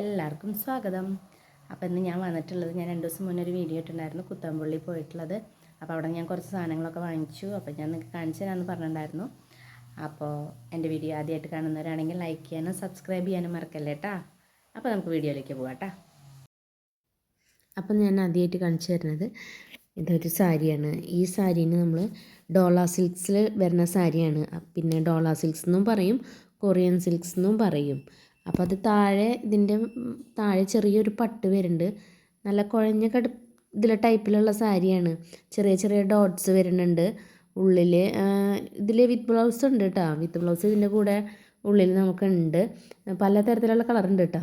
എല്ലാവർക്കും സ്വാഗതം. അപ്പോൾ ഇന്ന് ഞാൻ വന്നിട്ടുള്ളത് ഞാൻ രണ്ട് ദിവസം മുന്നേ ഒരു വീഡിയോ ഇട്ടുണ്ടായിരുന്നു കുത്തമ്പള്ളി പോയിട്ടുള്ളത്. അപ്പോൾ അവിടെ ഞാൻ കുറച്ച് സാധനങ്ങളൊക്കെ വാങ്ങിച്ചു. അപ്പോൾ ഞാൻ നിങ്ങൾക്ക് കാണിച്ചു തരാമെന്ന് പറഞ്ഞിട്ടുണ്ടായിരുന്നു. അപ്പോൾ എന്റെ വീഡിയോ ആദ്യമായിട്ട് കാണുന്നവരാണെങ്കിൽ ലൈക്ക് ചെയ്യാനും സബ്സ്ക്രൈബ് ചെയ്യാനും മറക്കല്ലേ കേട്ടാ അപ്പോൾ നമുക്ക് വീഡിയോയിലേക്ക് പോകാം കേട്ടാ അപ്പം ഞാൻ ആദ്യമായിട്ട് കാണിച്ചു തരുന്നത് ഇതൊരു സാരിയാണ്. ഈ സാരീന് നമ്മൾ ഡോള സിൽക്സിൽ വരുന്ന സാരിയാണ്. പിന്നെ ഡോള സിൽക്സ് എന്നും പറയും കൊറിയൻ സിൽക്സ് എന്നും പറയും. അപ്പോൾ അത് താഴെ ഇതിന്റെ താഴെ ചെറിയൊരു പട്ട് വരുന്നുണ്ട്. നല്ല കുഴഞ്ഞ കട ഇതിലെ ടൈപ്പിലുള്ള സാരിയാണ്. ചെറിയ ചെറിയ ഡോട്ട്സ് വരുന്നുണ്ട്. ഉള്ളിൽ ഇതിൽ വിത്ത് ബ്ലൗസ് ഉണ്ട് കേട്ടോ. വിത്ത് ബ്ലൗസ് ഇതിന്റെ കൂടെ ഉള്ളിൽ നമുക്കുണ്ട്. പല തരത്തിലുള്ള കളർ ഉണ്ട് കേട്ടോ.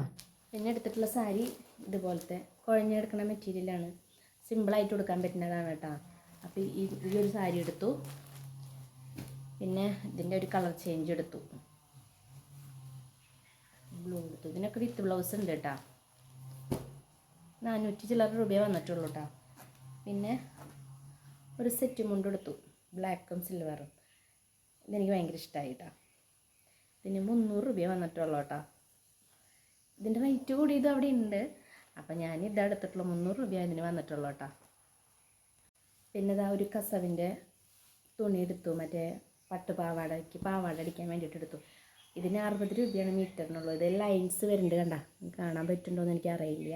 പിന്നെ എടുത്തിട്ടുള്ള സാരി ഇതുപോലത്തെ കുഴഞ്ഞെടുക്കുന്ന മെറ്റീരിയലാണ് സിമ്പിളായിട്ട് കൊടുക്കാൻ പറ്റുന്നതാണ് കേട്ടോ. അപ്പോൾ ഈ ഈ ഒരു സാരി എടുത്തു. പിന്നെ ഇതിന്റെ ഒരു കളർ ചേഞ്ച് എടുത്തു. ഇതിനൊക്കെ വിത്ത് ബ്ലൗസ് ഉണ്ട് കേട്ടോ നാനൂറ്റി ചില്ലറ രൂപയെ വന്നിട്ടുള്ളൂ കേട്ടോ പിന്നെ ഒരു സെറ്റ് മുണ്ട് എടുത്തു. ബ്ലാക്കും സിൽവറും ഇതെനിക്ക് ഭയങ്കര ഇഷ്ടമായി കേട്ടോ ഇതിന് മുന്നൂറ് രൂപയെ വന്നിട്ടുള്ളൂ കേട്ടോ ഇതിന്റെ റേറ്റ് കൂടിയത് അവിടെ ഉണ്ട് അപ്പം ഞാൻ ഇത് എടുത്തിട്ടുള്ള മുന്നൂറ് രൂപ ഇതിന് വന്നിട്ടുള്ളൂ കേട്ടോ പിന്നെ ഇതാ ഒരു കസവിന്റെ തുണി എടുത്തു. മറ്റേ പട്ട് പാവാടയ്ക്ക് പാവാട അടിക്കാൻ വേണ്ടിയിട്ട് എടുത്തു. ഇതിന് അറുപത് രൂപയാണ് മീറ്ററിനുള്ളത്. ഇത് ലൈൻസ് വരുന്നുണ്ട് കണ്ട? കാണാൻ പറ്റുന്നുണ്ടോ എന്ന് എനിക്ക് അറിയില്ല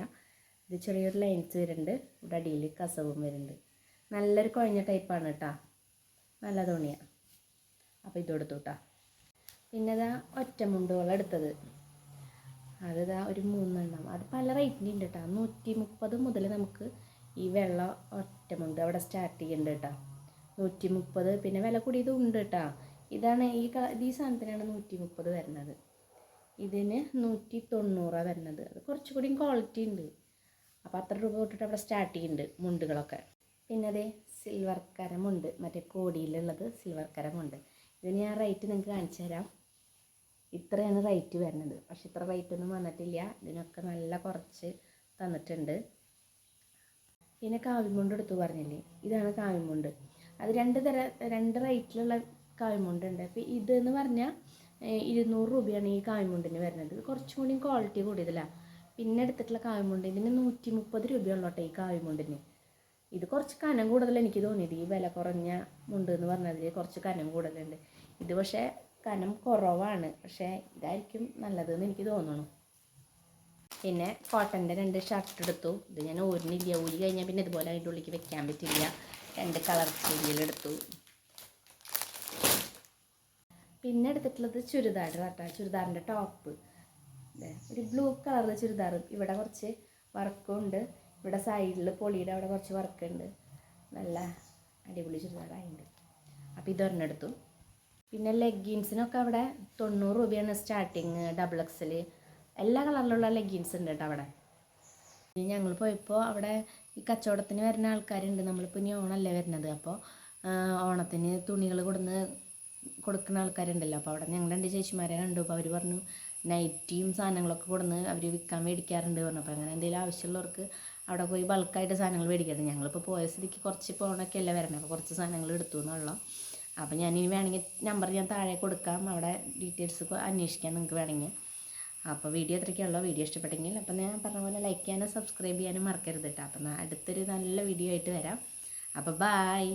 ഇത് ചെറിയൊരു ലൈൻസ് വരുന്നുണ്ട്. ഇവിടെ അടിയിൽ കസവും വരുന്നുണ്ട്. നല്ലൊരു കുഴഞ്ഞ ടൈപ്പാണ് കേട്ടോ. നല്ല തുണിയാണ് അപ്പോൾ ഇതെടുത്തു കേട്ടോ പിന്നെ ഇതാ ഒറ്റമുണ്ടുകൾ എടുത്തത്. അതിതാ ഒരു മൂന്നെണ്ണം. അത് പല റേറ്റിന്റെ ഉണ്ട് കേട്ടോ നൂറ്റി മുപ്പത് മുതൽ നമുക്ക് ഈ വെള്ള ഒറ്റമുണ്ട് അവിടെ സ്റ്റാർട്ട് ചെയ്യുന്നുണ്ട് കേട്ടോ നൂറ്റി മുപ്പത് പിന്നെ വില കൂടിയതും ഉണ്ട് കേട്ടോ ഇതാണ് ഈ ഈ സാധനത്തിനാണ് നൂറ്റി മുപ്പത് വരുന്നത്. ഇതിന് നൂറ്റി തൊണ്ണൂറാണ് വരുന്നത്. അത് കുറച്ചുകൂടി ക്വാളിറ്റി ഉണ്ട്. അപ്പോൾ അത്ര രൂപ തൊട്ടിട്ട് അവിടെ സ്റ്റാർട്ട് ചെയ്യുന്നുണ്ട് മുണ്ടുകളൊക്കെ. പിന്നെ അതേ സിൽവർ കരമുണ്ട് മറ്റേ കോടിയിലുള്ളത് സിൽവർ കരമുണ്ട് ഇതിന് ഞാൻ റേറ്റ് നിങ്ങൾക്ക് കാണിച്ചു തരാം. ഇത്രയാണ് റേറ്റ് വരുന്നത്. പക്ഷെ ഇത്ര റേറ്റ് ഒന്നും വന്നിട്ടില്ല. ഇതിനൊക്കെ നല്ല കുറച്ച് തന്നിട്ടുണ്ട്. പിന്നെ കാവിമുണ്ട് എടുത്തു പറഞ്ഞില്ലേ? ഇതാണ് കാവിമുണ്ട് അത് രണ്ട് തര രണ്ട് റേറ്റിലുള്ള കാവിമുണ്ട് ഉണ്ട് അപ്പോൾ ഇതെന്ന് പറഞ്ഞാൽ ഇരുന്നൂറ് രൂപയാണ് ഈ കായ്മുണ്ടിന് വരുന്നത്. കുറച്ചും കൂടി ക്വാളിറ്റി കൂടിയതിലാണ് പിന്നെ എടുത്തിട്ടുള്ള കായ്മുണ്ടിന് നൂറ്റി മുപ്പത് രൂപയുള്ളൂ കേട്ടോ ഈ കായ്മുണ്ടിന്. ഇത് കുറച്ച് കനം കൂടുതൽ എനിക്ക് തോന്നിയത്. ഈ വില കുറഞ്ഞ മുണ്ട് എന്ന് പറഞ്ഞതിൽ കുറച്ച് കനം കൂടുതലുണ്ട്. ഇത് പക്ഷേ കനം കുറവാണ്. പക്ഷേ ഇതായിരിക്കും നല്ലതെന്ന് എനിക്ക് തോന്നണം. പിന്നെ കോട്ടന്റെ രണ്ട് ഷർട്ട് എടുത്തു. ഇത് ഞാൻ ഊരിനില്ല. ഊരി കഴിഞ്ഞാൽ പിന്നെ ഇതുപോലെ അതിന്റെ ഉള്ളിലേക്ക് വെക്കാൻ പറ്റില്ല. രണ്ട് കളർ ചേഞ്ചിലെടുത്തു പിന്നെ എടുത്തിട്ടുള്ളത് ചുരിദാർ കേട്ടോ ചുരിദാറിന്റെ ടോപ്പ് ഒരു ബ്ലൂ കളർ ചുരിദാർ. ഇവിടെ കുറച്ച് വർക്കും ഉണ്ട്. ഇവിടെ സൈഡിൽ പൊളിയുടെ അവിടെ കുറച്ച് വർക്ക് ഉണ്ട്. നല്ല അടിപൊളി ചുരിദാറായിട്ടുണ്ട് അപ്പോൾ ഇതൊരെണ്ണം എടുത്തു. പിന്നെ ലെഗിൻസിനൊക്കെ അവിടെ തൊണ്ണൂറ് രൂപയാണ് സ്റ്റാർട്ടിങ് ഡബിൾ എക്സിൽ എല്ലാ കളറിലുള്ള ലെഗ്ഗിൻസ് ഉണ്ട് കേട്ടോ അവിടെ. ഇനി ഞങ്ങൾ പോയപ്പോൾ അവിടെ ഈ കച്ചവടത്തിന് വരുന്ന ആൾക്കാരുണ്ട്. നമ്മളിപ്പോൾ ഇനി ഓണമല്ലേ വരുന്നത്? അപ്പോൾ ഓണത്തിന് തുണികൾ കൊടുന്ന് കൊടുക്കുന്ന ആൾക്കാരുണ്ടല്ലോ. അപ്പോൾ അവിടെ ഞങ്ങൾ രണ്ട് ചേച്ചിമാരെ കണ്ടു. അപ്പോൾ അവർ പറഞ്ഞു നൈറ്റിയും സാധനങ്ങളൊക്കെ കൊടുന്ന് അവർ വിൽക്കാൻ മേടിക്കാറുണ്ട് പറഞ്ഞു. അപ്പോൾ അങ്ങനെ എന്തെങ്കിലും ആവശ്യമുള്ളവർക്ക് അവിടെ പോയി ബൾക്കായിട്ട് സാധനങ്ങൾ മേടിക്കരുത് ഞങ്ങളിപ്പോൾ പോയ സ്ഥിതിക്ക് കുറച്ച് പോണൊക്കെ അല്ലേ വരണേ. അപ്പോൾ കുറച്ച് സാധനങ്ങൾ എടുത്തു എന്നുള്ളൂ അപ്പോൾ ഞാൻ ഇനി വേണമെങ്കിൽ നമ്പർ ഞാൻ താഴെ കൊടുക്കാം. അവിടെ ഡീറ്റെയിൽസ് അന്വേഷിക്കാം നിങ്ങൾക്ക് വേണമെങ്കിൽ. അപ്പോൾ വീഡിയോ എത്രയ്ക്കുള്ളൂ വീഡിയോ ഇഷ്ടപ്പെട്ടെങ്കിൽ അപ്പോൾ ഞാൻ പറഞ്ഞ പോലെ ലൈക്ക് ചെയ്യാനും സബ്സ്ക്രൈബ് ചെയ്യാനും മറക്കരുത് കേട്ടോ അപ്പം അടുത്തൊരു നല്ല വീഡിയോ ആയിട്ട് വരാം. അപ്പോൾ ബായ്